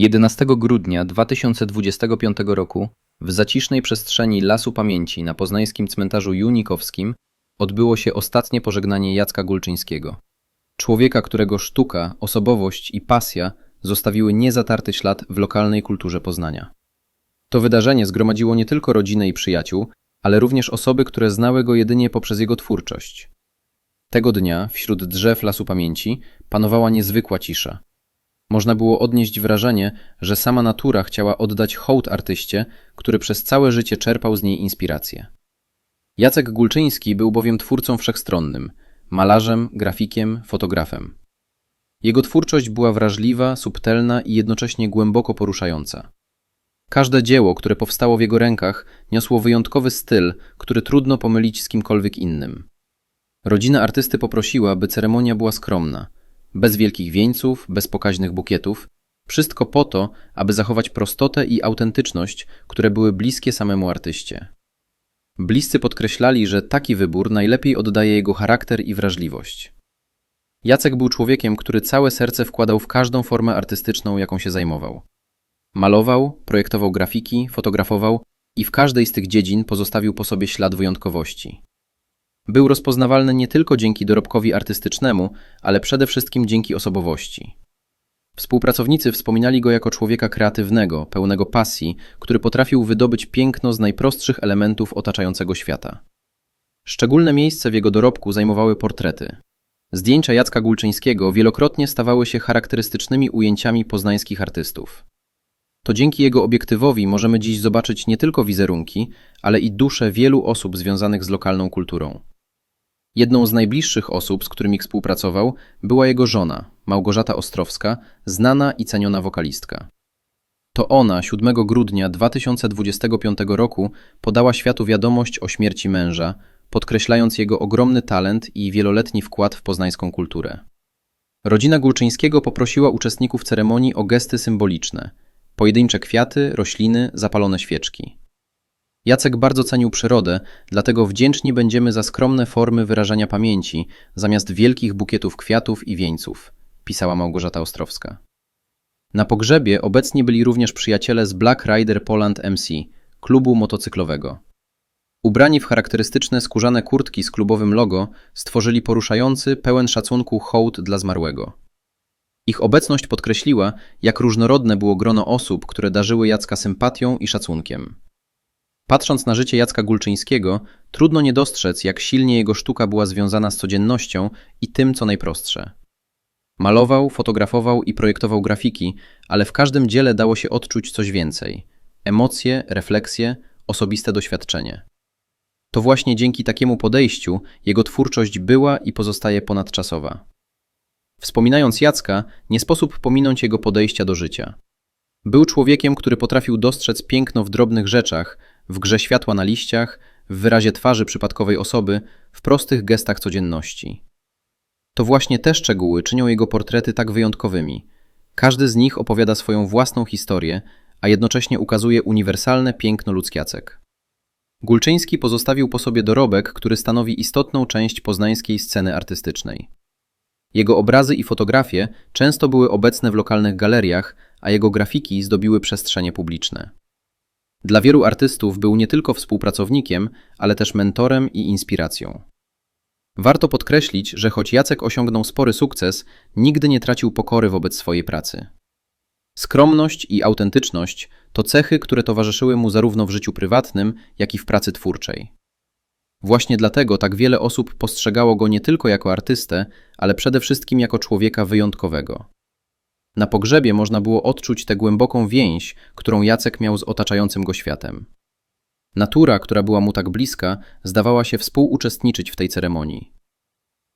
11 grudnia 2025 roku w zacisznej przestrzeni Lasu Pamięci na poznańskim cmentarzu Junikowskim odbyło się ostatnie pożegnanie Jacka Gulczyńskiego. Człowieka, którego sztuka, osobowość i pasja zostawiły niezatarty ślad w lokalnej kulturze Poznania. To wydarzenie zgromadziło nie tylko rodzinę i przyjaciół, ale również osoby, które znały go jedynie poprzez jego twórczość. Tego dnia, wśród drzew Lasu Pamięci, panowała niezwykła cisza. Można było odnieść wrażenie, że sama natura chciała oddać hołd artyście, który przez całe życie czerpał z niej inspirację. Jacek Gulczyński był bowiem twórcą wszechstronnym malarzem, grafikiem, fotografem. Jego twórczość była wrażliwa, subtelna i jednocześnie głęboko poruszająca. Każde dzieło, które powstało w jego rękach, niosło wyjątkowy styl, który trudno pomylić z kimkolwiek innym. Rodzina artysty poprosiła, by ceremonia była skromna – bez wielkich wieńców, bez pokaźnych bukietów, wszystko po to, aby zachować prostotę i autentyczność, które były bliskie samemu artyście. Bliscy podkreślali, że taki wybór najlepiej oddaje jego charakter i wrażliwość. Jacek był człowiekiem, który całe serce wkładał w każdą formę artystyczną, jaką się zajmował. Malował, projektował grafiki, fotografował i w każdej z tych dziedzin pozostawił po sobie ślad wyjątkowości. Był rozpoznawalny nie tylko dzięki dorobkowi artystycznemu, ale przede wszystkim dzięki osobowości. Współpracownicy wspominali go jako człowieka kreatywnego, pełnego pasji, który potrafił wydobyć piękno z najprostszych elementów otaczającego świata. Szczególne miejsce w jego dorobku zajmowały portrety. Zdjęcia Jacka Gulczyńskiego wielokrotnie stawały się charakterystycznymi ujęciami poznańskich artystów. To dzięki jego obiektywowi możemy dziś zobaczyć nie tylko wizerunki, ale i dusze wielu osób związanych z lokalną kulturą. Jedną z najbliższych osób, z którymi współpracował, była jego żona, Małgorzata Ostrowska, znana i ceniona wokalistka. To ona 7 grudnia 2025 roku podała światu wiadomość o śmierci męża, podkreślając jego ogromny talent i wieloletni wkład w poznańską kulturę. Rodzina Gulczyńskiego poprosiła uczestników ceremonii o gesty symboliczne: pojedyncze kwiaty, rośliny, zapalone świeczki. Jacek bardzo cenił przyrodę, dlatego wdzięczni będziemy za skromne formy wyrażania pamięci, zamiast wielkich bukietów kwiatów i wieńców, pisała Małgorzata Ostrowska. Na pogrzebie obecni byli również przyjaciele z Black Rider Poland MC, klubu motocyklowego. Ubrani w charakterystyczne skórzane kurtki z klubowym logo, stworzyli poruszający, pełen szacunku hołd dla zmarłego. Ich obecność podkreśliła, jak różnorodne było grono osób, które darzyły Jacka sympatią i szacunkiem. Patrząc na życie Jacka Gulczyńskiego, trudno nie dostrzec, jak silnie jego sztuka była związana z codziennością i tym, co najprostsze. Malował, fotografował i projektował grafiki, ale w każdym dziele dało się odczuć coś więcej emocje, refleksje, osobiste doświadczenie. To właśnie dzięki takiemu podejściu jego twórczość była i pozostaje ponadczasowa. Wspominając Jacka, nie sposób pominąć jego podejścia do życia. Był człowiekiem, który potrafił dostrzec piękno w drobnych rzeczach, w grze światła na liściach, w wyrazie twarzy przypadkowej osoby, w prostych gestach codzienności. To właśnie te szczegóły czynią jego portrety tak wyjątkowymi. Każdy z nich opowiada swoją własną historię, a jednocześnie ukazuje uniwersalne piękno ludzkiacek. Gulczyński pozostawił po sobie dorobek, który stanowi istotną część poznańskiej sceny artystycznej. Jego obrazy i fotografie często były obecne w lokalnych galeriach, a jego grafiki zdobiły przestrzenie publiczne. Dla wielu artystów był nie tylko współpracownikiem, ale też mentorem i inspiracją. Warto podkreślić, że choć Jacek osiągnął spory sukces, nigdy nie tracił pokory wobec swojej pracy. Skromność i autentyczność to cechy, które towarzyszyły mu zarówno w życiu prywatnym, jak i w pracy twórczej. Właśnie dlatego tak wiele osób postrzegało go nie tylko jako artystę, ale przede wszystkim jako człowieka wyjątkowego. Na pogrzebie można było odczuć tę głęboką więź, którą Jacek miał z otaczającym go światem. Natura, która była mu tak bliska, zdawała się współuczestniczyć w tej ceremonii.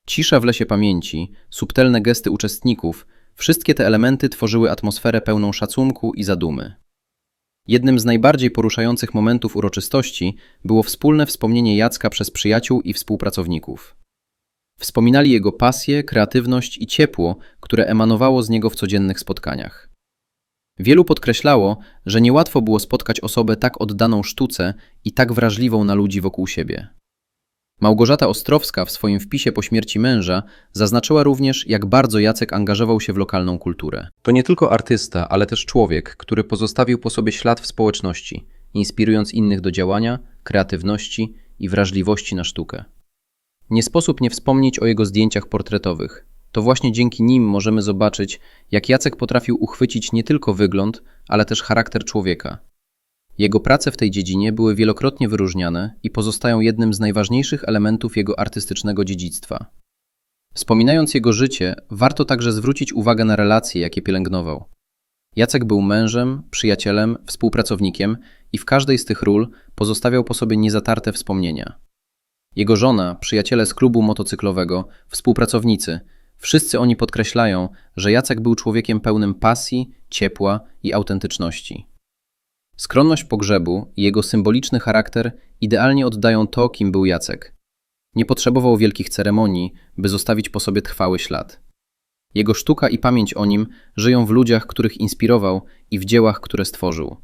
Cisza w lesie pamięci, subtelne gesty uczestników, wszystkie te elementy tworzyły atmosferę pełną szacunku i zadumy. Jednym z najbardziej poruszających momentów uroczystości było wspólne wspomnienie Jacka przez przyjaciół i współpracowników. Wspominali jego pasję, kreatywność i ciepło, które emanowało z niego w codziennych spotkaniach. Wielu podkreślało, że niełatwo było spotkać osobę tak oddaną sztuce i tak wrażliwą na ludzi wokół siebie. Małgorzata Ostrowska w swoim wpisie po śmierci męża zaznaczyła również, jak bardzo Jacek angażował się w lokalną kulturę. To nie tylko artysta, ale też człowiek, który pozostawił po sobie ślad w społeczności, inspirując innych do działania, kreatywności i wrażliwości na sztukę. Nie sposób nie wspomnieć o jego zdjęciach portretowych. To właśnie dzięki nim możemy zobaczyć, jak Jacek potrafił uchwycić nie tylko wygląd, ale też charakter człowieka. Jego prace w tej dziedzinie były wielokrotnie wyróżniane i pozostają jednym z najważniejszych elementów jego artystycznego dziedzictwa. Wspominając jego życie, warto także zwrócić uwagę na relacje, jakie pielęgnował. Jacek był mężem, przyjacielem, współpracownikiem i w każdej z tych ról pozostawiał po sobie niezatarte wspomnienia. Jego żona, przyjaciele z klubu motocyklowego, współpracownicy, wszyscy oni podkreślają, że Jacek był człowiekiem pełnym pasji, ciepła i autentyczności. Skromność pogrzebu i jego symboliczny charakter idealnie oddają to, kim był Jacek. Nie potrzebował wielkich ceremonii, by zostawić po sobie trwały ślad. Jego sztuka i pamięć o nim żyją w ludziach, których inspirował i w dziełach, które stworzył.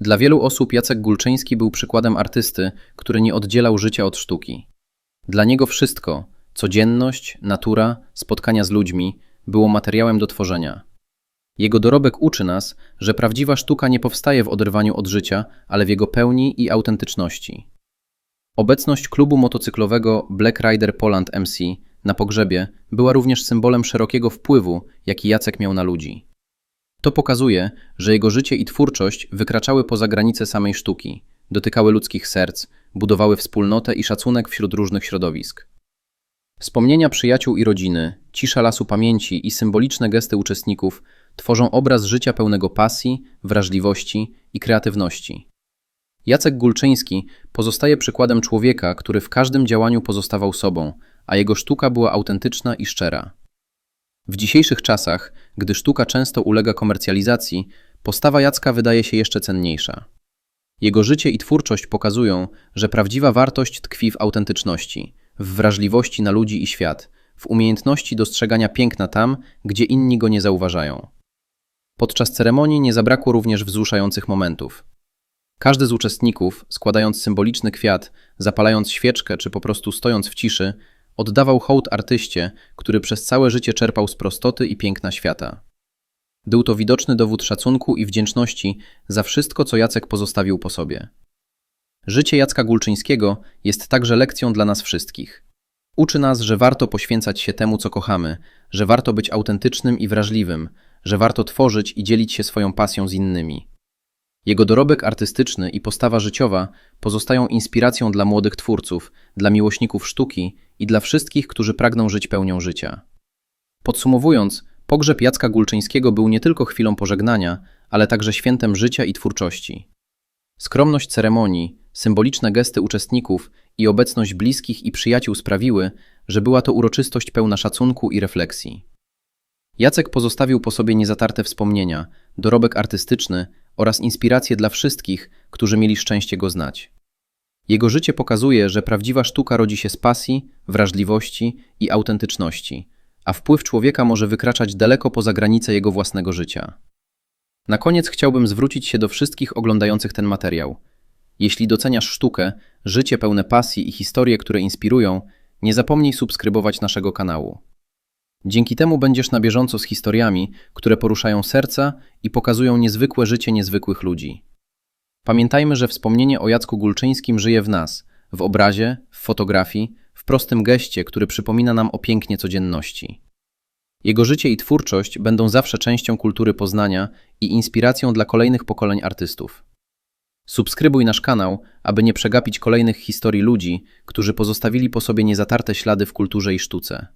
Dla wielu osób Jacek Gulczyński był przykładem artysty, który nie oddzielał życia od sztuki. Dla niego wszystko codzienność, natura, spotkania z ludźmi było materiałem do tworzenia. Jego dorobek uczy nas, że prawdziwa sztuka nie powstaje w oderwaniu od życia, ale w jego pełni i autentyczności. Obecność klubu motocyklowego Black Rider Poland MC na pogrzebie była również symbolem szerokiego wpływu, jaki Jacek miał na ludzi. To pokazuje, że jego życie i twórczość wykraczały poza granice samej sztuki, dotykały ludzkich serc, budowały wspólnotę i szacunek wśród różnych środowisk. Wspomnienia przyjaciół i rodziny, cisza lasu pamięci i symboliczne gesty uczestników tworzą obraz życia pełnego pasji, wrażliwości i kreatywności. Jacek Gulczyński pozostaje przykładem człowieka, który w każdym działaniu pozostawał sobą, a jego sztuka była autentyczna i szczera. W dzisiejszych czasach, gdy sztuka często ulega komercjalizacji, postawa Jacka wydaje się jeszcze cenniejsza. Jego życie i twórczość pokazują, że prawdziwa wartość tkwi w autentyczności, w wrażliwości na ludzi i świat, w umiejętności dostrzegania piękna tam, gdzie inni go nie zauważają. Podczas ceremonii nie zabrakło również wzruszających momentów. Każdy z uczestników, składając symboliczny kwiat, zapalając świeczkę czy po prostu stojąc w ciszy, oddawał hołd artyście, który przez całe życie czerpał z prostoty i piękna świata. Był to widoczny dowód szacunku i wdzięczności za wszystko, co Jacek pozostawił po sobie. Życie Jacka Gulczyńskiego jest także lekcją dla nas wszystkich. Uczy nas, że warto poświęcać się temu, co kochamy, że warto być autentycznym i wrażliwym, że warto tworzyć i dzielić się swoją pasją z innymi. Jego dorobek artystyczny i postawa życiowa pozostają inspiracją dla młodych twórców, dla miłośników sztuki i dla wszystkich, którzy pragną żyć pełnią życia. Podsumowując, pogrzeb Jacka Gulczyńskiego był nie tylko chwilą pożegnania, ale także świętem życia i twórczości. Skromność ceremonii, symboliczne gesty uczestników i obecność bliskich i przyjaciół sprawiły, że była to uroczystość pełna szacunku i refleksji. Jacek pozostawił po sobie niezatarte wspomnienia, dorobek artystyczny oraz inspirację dla wszystkich, którzy mieli szczęście go znać. Jego życie pokazuje, że prawdziwa sztuka rodzi się z pasji, wrażliwości i autentyczności, a wpływ człowieka może wykraczać daleko poza granice jego własnego życia. Na koniec chciałbym zwrócić się do wszystkich oglądających ten materiał. Jeśli doceniasz sztukę, życie pełne pasji i historie, które inspirują, nie zapomnij subskrybować naszego kanału. Dzięki temu będziesz na bieżąco z historiami, które poruszają serca i pokazują niezwykłe życie niezwykłych ludzi. Pamiętajmy, że wspomnienie o Jacku Gulczyńskim żyje w nas, w obrazie, w fotografii, w prostym geście, który przypomina nam o pięknie codzienności. Jego życie i twórczość będą zawsze częścią kultury Poznania i inspiracją dla kolejnych pokoleń artystów. Subskrybuj nasz kanał, aby nie przegapić kolejnych historii ludzi, którzy pozostawili po sobie niezatarte ślady w kulturze i sztuce.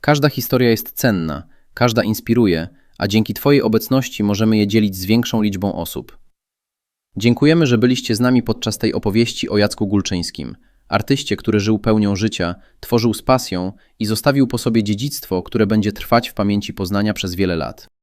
Każda historia jest cenna, każda inspiruje, a dzięki Twojej obecności możemy je dzielić z większą liczbą osób. Dziękujemy, że byliście z nami podczas tej opowieści o Jacku Gulczyńskim, artyście, który żył pełnią życia, tworzył z pasją i zostawił po sobie dziedzictwo, które będzie trwać w pamięci Poznania przez wiele lat.